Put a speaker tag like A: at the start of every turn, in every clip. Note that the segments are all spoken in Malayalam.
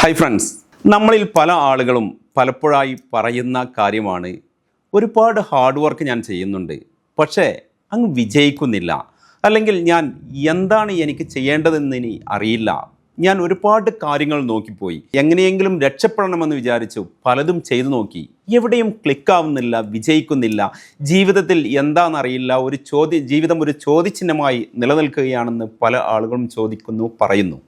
A: ഹായ് ഫ്രണ്ട്സ് നമ്മളിൽ പല ആളുകളും പലപ്പോഴായി പറയുന്ന കാര്യമാണ് ഒരുപാട് ഹാർഡ് വർക്ക് ഞാൻ ചെയ്യുന്നുണ്ട്. പക്ഷേ അങ്ങ് വിജയിക്കുന്നില്ല. അല്ലെങ്കിൽ ഞാൻ എന്താണ് എനിക്ക് ചെയ്യേണ്ടതെന്ന് ഇനി അറിയില്ല. ഞാൻ ഒരുപാട് കാര്യങ്ങൾ നോക്കിപ്പോയി. എങ്ങനെയെങ്കിലും രക്ഷപ്പെടണമെന്ന് വിചാരിച്ചു പലതും ചെയ്തു നോക്കി. എവിടെയും ക്ലിക്കാവുന്നില്ല വിജയിക്കുന്നില്ല. ജീവിതത്തിൽ എന്താണെന്നറിയില്ല. ഒരു ചോദ്യ ജീവിതം ഒരു ചോദ്യചിഹ്നമായി നിലനിൽക്കുകയാണെന്ന് പല ആളുകളും ചോദിക്കുന്നു പറയുന്നു.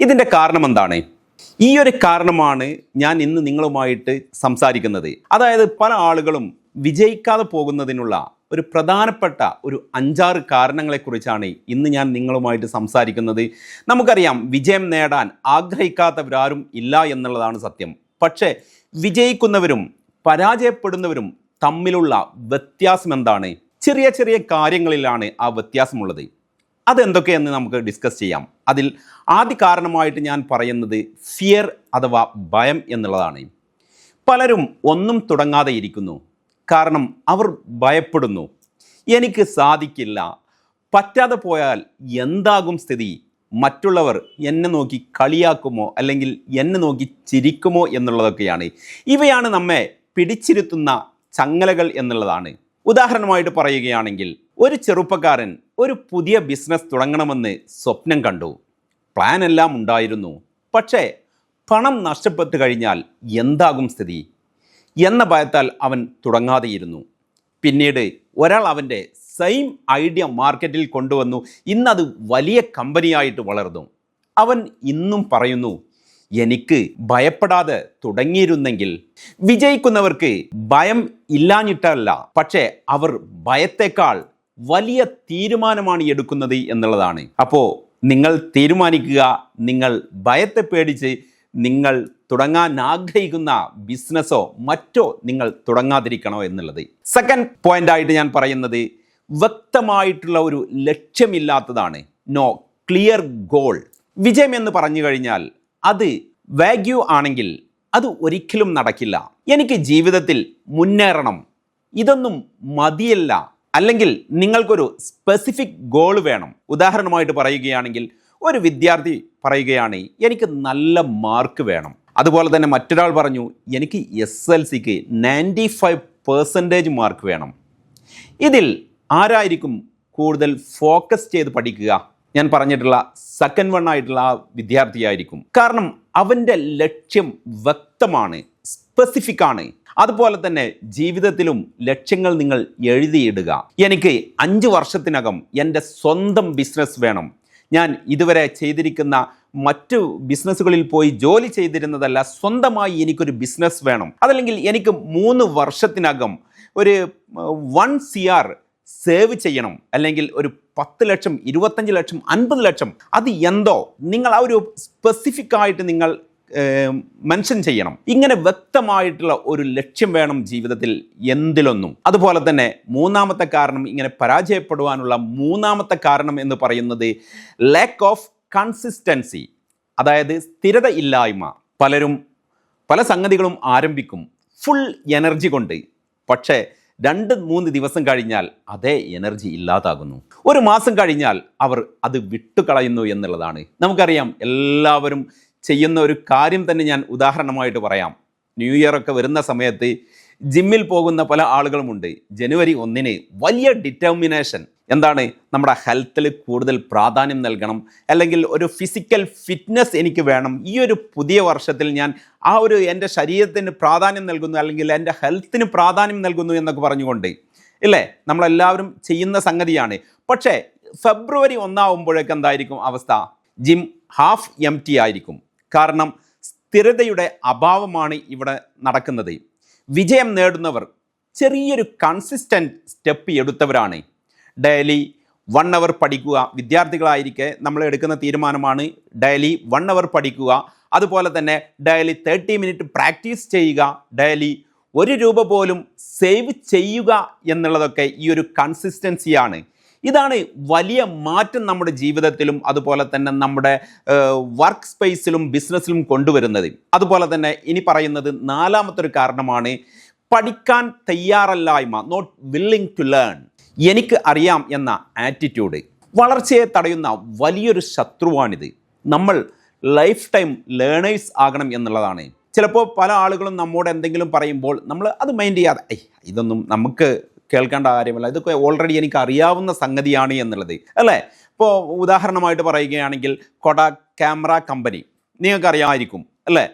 A: ഇതിന്റെ കാരണം എന്താണ്? ഈ ഒരു കാരണമാണ് ഞാൻ ഇന്ന് നിങ്ങളുമായിട്ട് സംസാരിക്കുന്നത്. അതായത് പല ആളുകളും വിജയിക്കാതെ പോകുന്നതിനുള്ള ഒരു പ്രധാനപ്പെട്ട ഒരു അഞ്ചാറ് കാരണങ്ങളെക്കുറിച്ചാണ് ഇന്ന് ഞാൻ നിങ്ങളുമായിട്ട് സംസാരിക്കുന്നത്. നമുക്കറിയാം വിജയം നേടാൻ ആഗ്രഹിക്കാത്തവരാരും ഇല്ല എന്നുള്ളതാണ് സത്യം. പക്ഷേ വിജയിക്കുന്നവരും പരാജയപ്പെടുന്നവരും തമ്മിലുള്ള വ്യത്യാസം എന്താണ്? ചെറിയ ചെറിയ കാര്യങ്ങളിലാണ് ആ വ്യത്യാസമുള്ളത്. അതെന്തൊക്കെയെന്ന് നമുക്ക് ഡിസ്കസ് ചെയ്യാം. അതിൽ ആദ്യ കാരണമായിട്ട് ഞാൻ പറയുന്നത് ഫിയർ അഥവാ ഭയം എന്നുള്ളതാണ്. പലരും ഒന്നും തുടങ്ങാതെ ഇരിക്കുന്നു. കാരണം അവർ ഭയപ്പെടുന്നു. എനിക്ക് സാധിക്കില്ല. പറ്റാതെ പോയാൽ എന്താകും സ്ഥിതി? മറ്റുള്ളവർ എന്നെ നോക്കി കളിയാക്കുമോ? അല്ലെങ്കിൽ എന്നെ നോക്കി ചിരിക്കുമോ എന്നുള്ളതൊക്കെയാണ്. ഇവയാണ് നമ്മെ പിടിച്ചിരുത്തുന്ന ചങ്ങലകൾ എന്നുള്ളതാണ്. ഉദാഹരണമായിട്ട് പറയുകയാണെങ്കിൽ ഒരു ചെറുപ്പക്കാരൻ ഒരു പുതിയ ബിസിനസ് തുടങ്ങണമെന്ന് സ്വപ്നം കണ്ടു. പ്ലാൻ എല്ലാം ഉണ്ടായിരുന്നു. പക്ഷേ പണം നഷ്ടപ്പെട്ടു കഴിഞ്ഞാൽ എന്താകും സ്ഥിതി? എന്ന ഭയത്താൽ അവൻ തുടങ്ങാതെയിരുന്നു. പിന്നീട് ഒരാൾ അവന്റെ സെയിം ഐഡിയ മാർക്കറ്റിൽ കൊണ്ടുവന്നു. ഇന്നത് വലിയ കമ്പനിയായിട്ട് വളർന്നു. അവൻ ഇന്നും പറയുന്നു എനിക്ക് ഭയപ്പെടാതെ തുടങ്ങിയിരുന്നെങ്കിൽ വിജയിക്കുന്നവർക്ക് ഭയം ഇല്ലാഞ്ഞിട്ടല്ല. പക്ഷേ അവർ ഭയത്തേക്കാൾ വലിയ തീരുമാനമാണ് എടുക്കുന്നത് എന്നുള്ളതാണ്. അപ്പോൾ നിങ്ങൾ തീരുമാനിക്കുക നിങ്ങൾ ഭയത്തെ പേടിച്ച് നിങ്ങൾ തുടങ്ങാൻ ആഗ്രഹിക്കുന്ന ബിസിനസ്സോ മറ്റോ നിങ്ങൾ തുടങ്ങാതിരിക്കണോ എന്നുള്ളത്. സെക്കൻഡ് പോയിന്റ് ആയിട്ട് ഞാൻ പറയുന്നത് വ്യക്തമായിട്ടുള്ള ഒരു ലക്ഷ്യമില്ലാത്തതാണ്. നോ ക്ലിയർ ഗോൾ വിജയം എന്ന് പറഞ്ഞു കഴിഞ്ഞാൽ അത് വാഗ്യൂ ആണെങ്കിൽ അത് ഒരിക്കലും നടക്കില്ല. എനിക്ക് ജീവിതത്തിൽ മുന്നേറണം. ഇതൊന്നും മതിയല്ല. അല്ലെങ്കിൽ നിങ്ങൾക്കൊരു സ്പെസിഫിക് ഗോൾ വേണം. ഉദാഹരണമായിട്ട് പറയുകയാണെങ്കിൽ ഒരു വിദ്യാർത്ഥി പറയുകയാണ് എനിക്ക് നല്ല മാർക്ക് വേണം. അതുപോലെ തന്നെ മറ്റൊരാൾ പറഞ്ഞു എനിക്ക് എസ് എൽ സിക്ക് നയന്റി ഫൈവ് പെർസെന്റേജ് മാർക്ക് വേണം. ഇതിൽ ആരായിരിക്കും കൂടുതൽ ഫോക്കസ് ചെയ്ത് പഠിക്കുക? ഞാൻ പറഞ്ഞിട്ടുള്ള സെക്കൻഡ് വൺ ആയിട്ടുള്ള ആ വിദ്യാർത്ഥിയായിരിക്കും. കാരണം അവന്റെ ലക്ഷ്യം വ്യക്തമാണ് സ്പെസിഫിക് ആണ്. അതുപോലെ തന്നെ ജീവിതത്തിലും ലക്ഷ്യങ്ങൾ നിങ്ങൾ എഴുതിയിടുക. എനിക്ക് അഞ്ച് വർഷത്തിനകം എന്റെ സ്വന്തം ബിസിനസ് വേണം. ഞാൻ ഇതുവരെ ചെയ്തിരിക്കുന്ന മറ്റു ബിസിനസ്സുകളിൽ പോയി ജോലി ചെയ്തിരുന്നതല്ല സ്വന്തമായി എനിക്കൊരു ബിസിനസ് വേണം. അതല്ലെങ്കിൽ എനിക്ക് മൂന്ന് വർഷത്തിനകം ഒരു വൺ സി ആർ സേവ് ചെയ്യണം. അല്ലെങ്കിൽ ഒരു പത്ത് ലക്ഷം ഇരുപത്തഞ്ച് ലക്ഷം അൻപത് ലക്ഷം. അത് എന്തോ? നിങ്ങൾ ആ ഒരു സ്പെസിഫിക് ആയിട്ട് നിങ്ങൾ മെൻഷൻ ചെയ്യണം. ഇങ്ങനെ വ്യക്തമായിട്ടുള്ള ഒരു ലക്ഷ്യം വേണം ജീവിതത്തിൽ എന്തിലൊന്നും. അതുപോലെ തന്നെ മൂന്നാമത്തെ കാരണം ഇങ്ങനെ പരാജയപ്പെടുവാനുള്ള മൂന്നാമത്തെ കാരണം എന്ന് പറയുന്നത് ലാക്ക് ഓഫ് കൺസിസ്റ്റൻസി അതായത് സ്ഥിരത ഇല്ലായ്മ. പലരും പല സംഗതികളും ആരംഭിക്കും ഫുൾ എനർജി കൊണ്ട്. പക്ഷേ രണ്ട് മൂന്ന് ദിവസം കഴിഞ്ഞാൽ അതേ എനർജി ഇല്ലാതാകുന്നു. ഒരു മാസം കഴിഞ്ഞാൽ അവർ അത് വിട്ടുകളയുന്നു എന്നുള്ളതാണ്. നമുക്കറിയാം എല്ലാവരും ചെയ്യുന്ന ഒരു കാര്യം തന്നെ ഞാൻ ഉദാഹരണമായിട്ട് പറയാം. ന്യൂ ഇയർ ഒക്കെ വരുന്ന സമയത്ത് ജിമ്മിൽ പോകുന്ന പല ആളുകളുമുണ്ട് ജനുവരി ഒന്നിന് വലിയ ഡിറ്റർമിനേഷൻ എന്താണ്? നമ്മുടെ ഹെൽത്തിൽ കൂടുതൽ പ്രാധാന്യം നൽകണം. അല്ലെങ്കിൽ ഒരു ഫിസിക്കൽ ഫിറ്റ്നസ് എനിക്ക് വേണം. ഈ ഒരു പുതിയ വർഷത്തിൽ ഞാൻ ആ ഒരു എന്റെ ശരീരത്തിന് പ്രാധാന്യം നൽകുന്നു. അല്ലെങ്കിൽ എന്റെ ഹെൽത്തിന് പ്രാധാന്യം നൽകുന്നു എന്നൊക്കെ പറഞ്ഞുകൊണ്ട് ഇല്ലേ? നമ്മളെല്ലാവരും ചെയ്യുന്ന സംഗതിയാണ്. പക്ഷേ ഫെബ്രുവരി ഒന്നാവുമ്പോഴേക്ക് എന്തായിരിക്കും അവസ്ഥ? ജിം ഹാഫ് എം ആയിരിക്കും. കാരണം സ്ഥിരതയുടെ അഭാവമാണ് ഇവിടെ നടക്കുന്നത്. വിജയം നേടുന്നവർ ചെറിയൊരു കൺസിസ്റ്റന്റ് സ്റ്റെപ്പ് എടുത്തവരാണ്. ഡെയിലി വൺ അവർ പഠിക്കുക വിദ്യാർത്ഥികളായിരിക്കെ നമ്മൾ എടുക്കുന്ന തീരുമാനമാണ്. ഡെയിലി വൺ അവർ പഠിക്കുക. അതുപോലെ തന്നെ ഡെയിലി തേർട്ടി മിനിറ്റ് പ്രാക്ടീസ് ചെയ്യുക. ഡെയിലി ഒരു രൂപ പോലും സേവ് ചെയ്യുക എന്നുള്ളതൊക്കെ ഈ ഒരു കൺസിസ്റ്റൻസിയാണ് ഇതാണ് വലിയ മാറ്റം നമ്മുടെ ജീവിതത്തിലും അതുപോലെ തന്നെ നമ്മുടെ വർക്ക് സ്പേസിലും ബിസിനസ്സിലും കൊണ്ടുവരുന്നത്. അതുപോലെ തന്നെ ഇനി പറയുന്നത് നാലാമത്തെ ഒരു കാരണമാണ് പഠിക്കാൻ തയ്യാറല്ലായ്മ നോട്ട് വില്ലിംഗ് ടു ലേൺ എനിക്ക് അറിയാം എന്ന ആറ്റിറ്റ്യൂഡ് വളർച്ചയെ തടയുന്ന വലിയൊരു ശത്രുവാണിത്. നമ്മൾ ലൈഫ് ടൈം ലേണേഴ്സ് ആകണം എന്നുള്ളതാണ്. ചിലപ്പോൾ പല ആളുകളും നമ്മോട് എന്തെങ്കിലും പറയുമ്പോൾ നമ്മൾ അത് മൈൻഡ് ചെയ്യാതെ "ഐ, ഇതൊന്നും നമുക്ക് കേൾക്കേണ്ട കാര്യമല്ല. ഇതൊക്കെ ഓൾറെഡി എനിക്ക് അറിയാവുന്ന സംഗതിയാണ് എന്നുള്ളത്. അല്ലേ? ഇപ്പോൾ ഉദാഹരണമായിട്ട് പറയുകയാണെങ്കിൽ കൊട ക്യാമറ കമ്പനി. നിങ്ങൾക്കറിയാമായിരിക്കും അല്ലേ?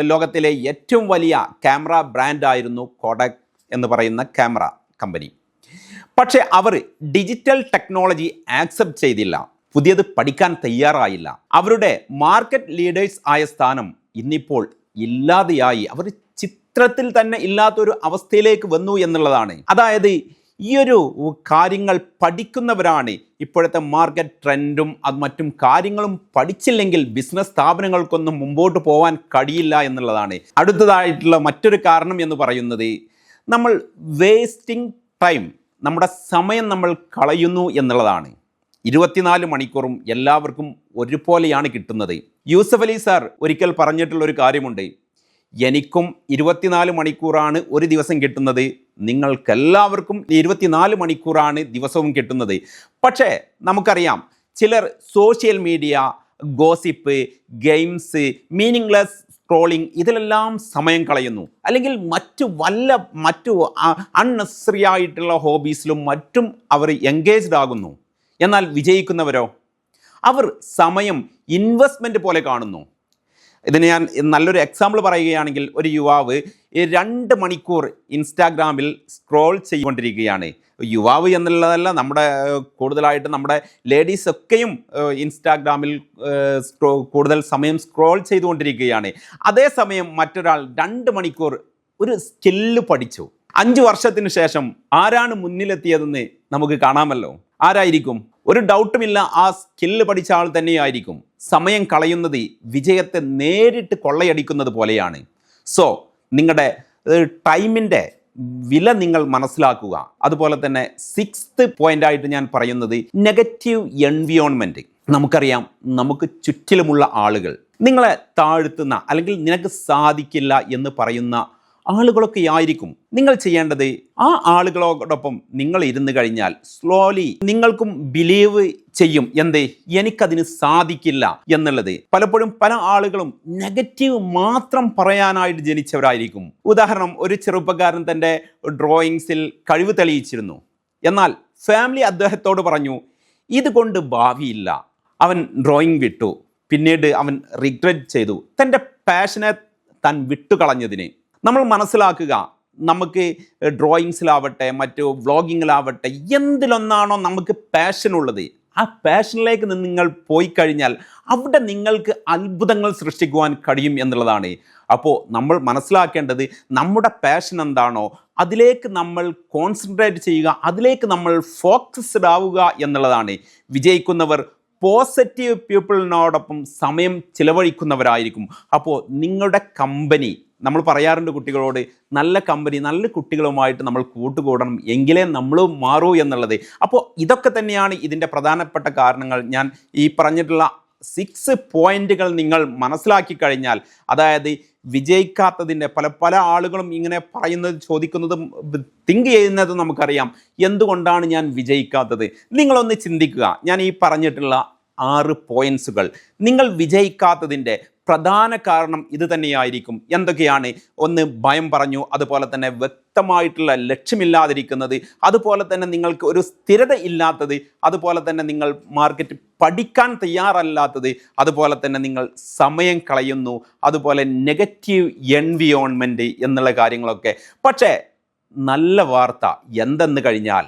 A: ലോകത്തിലെ ഏറ്റവും വലിയ ക്യാമറ ബ്രാൻഡായിരുന്നു കോഡക് എന്ന് പറയുന്ന ക്യാമറ കമ്പനി. പക്ഷേ അവർ ഡിജിറ്റൽ ടെക്നോളജി ആക്സെപ്റ്റ് ചെയ്തില്ല. പുതിയത് പഠിക്കാൻ തയ്യാറായില്ല. അവരുടെ മാർക്കറ്റ് ലീഡേഴ്സ് ആയ സ്ഥാനം ഇന്നിപ്പോൾ ഇല്ലാതെയായി. അവർ ചിത്രത്തിൽ തന്നെ ഇല്ലാത്തൊരു അവസ്ഥയിലേക്ക് വന്നു എന്നുള്ളതാണ്. അതായത് ഈ ഒരു കാര്യങ്ങൾ പഠിക്കുന്നവരാണ് ഇപ്പോഴത്തെ മാർക്കറ്റ് ട്രെൻഡും അത് മറ്റും കാര്യങ്ങളും പഠിച്ചില്ലെങ്കിൽ ബിസിനസ് സ്ഥാപനങ്ങൾക്കൊന്നും മുമ്പോട്ട് പോകാൻ കഴിയില്ല എന്നുള്ളതാണ്. അടുത്തതായിട്ടുള്ള മറ്റൊരു കാരണം എന്ന് പറയുന്നത് നമ്മൾ വേസ്റ്റിംഗ് ടൈം നമ്മുടെ സമയം നമ്മൾ കളയുന്നു എന്നുള്ളതാണ്. ഇരുപത്തിനാല് മണിക്കൂറും എല്ലാവർക്കും ഒരുപോലെയാണ് കിട്ടുന്നത്. യൂസഫ് അലി സാർ ഒരിക്കൽ പറഞ്ഞിട്ടുള്ള ഒരു കാര്യമുണ്ട്. എനിക്കും ഇരുപത്തിനാല് മണിക്കൂറാണ് ഒരു ദിവസം കിട്ടുന്നത്. നിങ്ങൾക്കെല്ലാവർക്കും ഇരുപത്തിനാല് മണിക്കൂറാണ് ദിവസവും കിട്ടുന്നത്. പക്ഷേ നമുക്കറിയാം ചിലർ social media gossip games meaningless scrolling ഇതിലെല്ലാം സമയം കളയുന്നു. അല്ലെങ്കിൽ മറ്റു വല്ല മറ്റു അൺനെസറി ആയിട്ടുള്ള ഹോബീസിലും മറ്റും അവർ എൻഗേജ്ഡ് ആകുന്നു. എന്നാൽ വിജയിക്കുന്നവരോ? അവർ സമയം ഇൻവെസ്റ്റ്മെന്റ് പോലെ കാണുന്നു. ഇതിന് ഞാൻ നല്ലൊരു എക്സാമ്പിൾ പറയുകയാണെങ്കിൽ ഒരു യുവാവ് രണ്ട് മണിക്കൂർ ഇൻസ്റ്റാഗ്രാമിൽ സ്ക്രോൾ ചെയ്തുകൊണ്ടിരിക്കുകയാണ്. യുവാവ് എന്നുള്ളതല്ല നമ്മുടെ കൂടുതലായിട്ട് നമ്മുടെ ലേഡീസ് ഒക്കെയും ഇൻസ്റ്റാഗ്രാമിൽ കൂടുതൽ സമയം സ്ക്രോൾ ചെയ്തുകൊണ്ടിരിക്കുകയാണ്. അതേസമയം മറ്റൊരാൾ രണ്ട് മണിക്കൂർ ഒരു സ്കില്ല് പഠിച്ചു. അഞ്ച് വർഷത്തിന് ശേഷം ആരാണ് മുന്നിലെത്തിയതെന്ന് നമുക്ക് കാണാമല്ലോ. ആരായിരിക്കും? ഒരു ഡൗട്ടുമില്ല ആ സ്കില്ല് പഠിച്ച ആൾ തന്നെയായിരിക്കും. സമയം കളയുന്നത് വിജയത്തെ നേരിട്ട് കൊള്ളയടിക്കുന്നത് പോലെയാണ്. സോ നിങ്ങളുടെ ടൈമിന്റെ വില നിങ്ങൾ മനസ്സിലാക്കുക. അതുപോലെ തന്നെ സിക്സ്ത് പോയിന്റ് ആയിട്ട് ഞാൻ പറയുന്നത് നെഗറ്റീവ് എൻവിയോൺമെന്റ് നമുക്കറിയാം നമുക്ക് ചുറ്റിലുമുള്ള ആളുകൾ നിങ്ങളെ താഴ്ത്തുന്ന അല്ലെങ്കിൽ നിനക്ക് സാധിക്കില്ല എന്ന് പറയുന്ന ആളുകളൊക്കെ ആയിരിക്കും നിങ്ങൾ ചെയ്യേണ്ടത്. ആ ആളുകളോടൊപ്പം നിങ്ങൾ ഇരുന്ന് കഴിഞ്ഞാൽ സ്ലോലി നിങ്ങൾക്കും ബിലീവ് ചെയ്യും. എന്ത്? എനിക്കതിന് സാധിക്കില്ല എന്നുള്ളത്. പലപ്പോഴും പല ആളുകളും നെഗറ്റീവ് മാത്രം പറയാനായിട്ട് ജനിച്ചവരായിരിക്കും. ഉദാഹരണം ഒരു ചെറുപ്പക്കാരൻ തന്റെ ഡ്രോയിങ്സിൽ കഴിവ് തെളിയിച്ചിരുന്നു. എന്നാൽ ഫാമിലി അദ്ദേഹത്തോട് പറഞ്ഞു ഇതുകൊണ്ട് ഭാവിയില്ല. അവൻ ഡ്രോയിങ് വിട്ടു. പിന്നീട് അവൻ റിഗ്രറ്റ് ചെയ്തു. തന്റെ പാഷനെ താൻ വിട്ടുകളഞ്ഞതിന്. നമ്മൾ മനസ്സിലാക്കുക നമുക്ക് ഡ്രോയിങ്സിലാവട്ടെ മറ്റു വ്ളോഗിങ്ങിലാവട്ടെ എന്തിലൊന്നാണോ നമുക്ക് പാഷൻ ഉള്ളത്. ആ പാഷനിലേക്ക് നിങ്ങൾ പോയി കഴിഞ്ഞാൽ അവിടെ നിങ്ങൾക്ക് അത്ഭുതങ്ങൾ സൃഷ്ടിക്കുവാൻ കഴിയും എന്നുള്ളതാണ്. അപ്പോൾ നമ്മൾ മനസ്സിലാക്കേണ്ടത് നമ്മുടെ പാഷൻ എന്താണോ അതിലേക്ക് നമ്മൾ കോൺസെൻട്രേറ്റ് ചെയ്യുക അതിലേക്ക് നമ്മൾ ഫോക്കസ്ഡ് ആവുക എന്നുള്ളതാണ്. വിജയിക്കുന്നവർ പോസിറ്റീവ് പീപ്പിളിനോടൊപ്പം സമയം ചിലവഴിക്കുന്നവരായിരിക്കും. അപ്പോൾ നിങ്ങളുടെ കമ്പനി നമ്മൾ പറയാറുണ്ട് കുട്ടികളോട് നല്ല കമ്പനി നല്ല കുട്ടികളുമായിട്ട് നമ്മൾ കൂട്ടുകൂടണം എങ്കിലേ നമ്മൾ മാറൂ എന്നുള്ളത്. അപ്പോൾ ഇതൊക്കെ തന്നെയാണ് ഇതിന്റെ പ്രധാനപ്പെട്ട കാരണങ്ങൾ. ഞാൻ ഈ പറഞ്ഞിട്ടുള്ള സിക്സ് പോയിന്റുകൾ നിങ്ങൾ മനസ്സിലാക്കി കഴിഞ്ഞാൽ അതായത് വിജയിക്കാത്തതിന്റെ പല പല ആളുകളും ഇങ്ങനെ പറയുന്നത് ചോദിക്കുന്നതും തിങ്ക് ചെയ്യുന്നതും നമുക്കറിയാം. എന്തുകൊണ്ടാണ് ഞാൻ വിജയിക്കാത്തത്? നിങ്ങളൊന്ന് ചിന്തിക്കുക. ഞാൻ ഈ പറഞ്ഞിട്ടുള്ള ആറ് പോയിന്റ്സുകൾ നിങ്ങൾ വിജയിക്കാത്തതിന്റെ പ്രധാന കാരണം ഇത് തന്നെയായിരിക്കും. എന്തൊക്കെയാണ്? ഒന്ന് ഭയം പറഞ്ഞു അതുപോലെ തന്നെ വ്യക്തമായിട്ടുള്ള ലക്ഷ്യമില്ലാതിരിക്കുന്നത് അതുപോലെ തന്നെ നിങ്ങൾക്ക് ഒരു സ്ഥിരത ഇല്ലാത്തത് അതുപോലെ തന്നെ നിങ്ങൾ മാർക്കറ്റ് പഠിക്കാൻ തയ്യാറല്ലാത്തത് അതുപോലെ തന്നെ നിങ്ങൾ സമയം കളയുന്നു അതുപോലെ നെഗറ്റീവ് എൻവിയോൺമെന്റ് എന്നുള്ള കാര്യങ്ങളൊക്കെ. പക്ഷേ നല്ല വാർത്ത എന്തെന്ന് കഴിഞ്ഞാൽ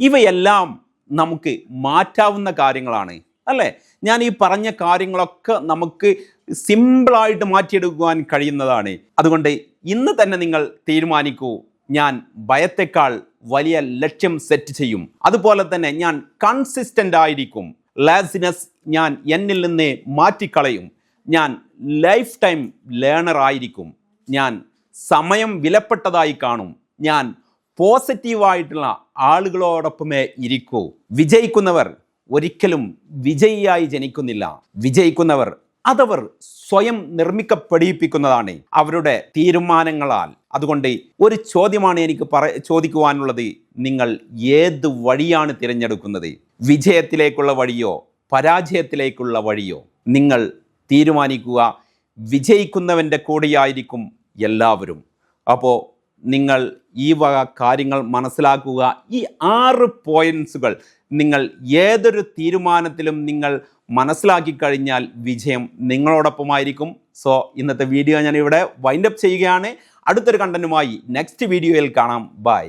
A: ഇവയെല്ലാം നമുക്ക് മാറ്റാവുന്ന കാര്യങ്ങളാണ്. അല്ലേ? ഞാൻ ഈ പറഞ്ഞ കാര്യങ്ങളൊക്കെ നമുക്ക് സിമ്പിളായിട്ട് മാറ്റിയെടുക്കുവാൻ കഴിയുന്നതാണ്. അതുകൊണ്ട് ഇന്ന് തന്നെ നിങ്ങൾ തീരുമാനിക്കൂ. ഞാൻ ഭയത്തെക്കാൾ വലിയ ലക്ഷ്യം സെറ്റ് ചെയ്യും. അതുപോലെ തന്നെ ഞാൻ കൺസിസ്റ്റന്റ് ആയിരിക്കും. ലാസിനസ് ഞാൻ എന്നിൽ നിന്ന് മാറ്റിക്കളയും. ഞാൻ ലൈഫ് ടൈം ലേണർ ആയിരിക്കും. ഞാൻ സമയം വിലപ്പെട്ടതായി കാണും. ഞാൻ പോസിറ്റീവായിട്ടുള്ള ആളുകളോടൊപ്പമേ ഇരിക്കൂ. വിജയിക്കുന്നവർ ഒരിക്കലും വിജയിയായി ജനിക്കുന്നില്ല. വിജയിക്കുന്നവർ അതവർ സ്വയം നിർമ്മിക്കപ്പെടിയിപ്പിക്കുന്നതാണ് അവരുടെ തീരുമാനങ്ങളാൽ. അതുകൊണ്ട് ഒരു ചോദ്യമാണ് എനിക്ക് പറ ചോദിക്കുവാനുള്ളത്. നിങ്ങൾ ഏത് വഴിയാണ് തിരഞ്ഞെടുക്കുന്നത്? വിജയത്തിലേക്കുള്ള വഴിയോ പരാജയത്തിലേക്കുള്ള വഴിയോ? നിങ്ങൾ തീരുമാനിക്കുക. വിജയിക്കുന്നവന്റെ കൂടെയായിരിക്കും എല്ലാവരും. അപ്പോൾ നിങ്ങൾ ഈ വക കാര്യങ്ങൾ മനസ്സിലാക്കുക. ഈ ആറ് പോയിൻസുകൾ നിങ്ങൾ ഏതൊരു തീരുമാനത്തിലും നിങ്ങൾ മനസ്സിലാക്കി കഴിഞ്ഞാൽ വിജയം നിങ്ങളോടൊപ്പമായിരിക്കും. സോ ഇന്നത്തെ വീഡിയോ ഞാൻ ഇവിടെ വൈൻഡപ്പ് ചെയ്യുകയാണ്. അടുത്തൊരു കണ്ടന്റുമായി നെക്സ്റ്റ് വീഡിയോയിൽ കാണാം. ബൈ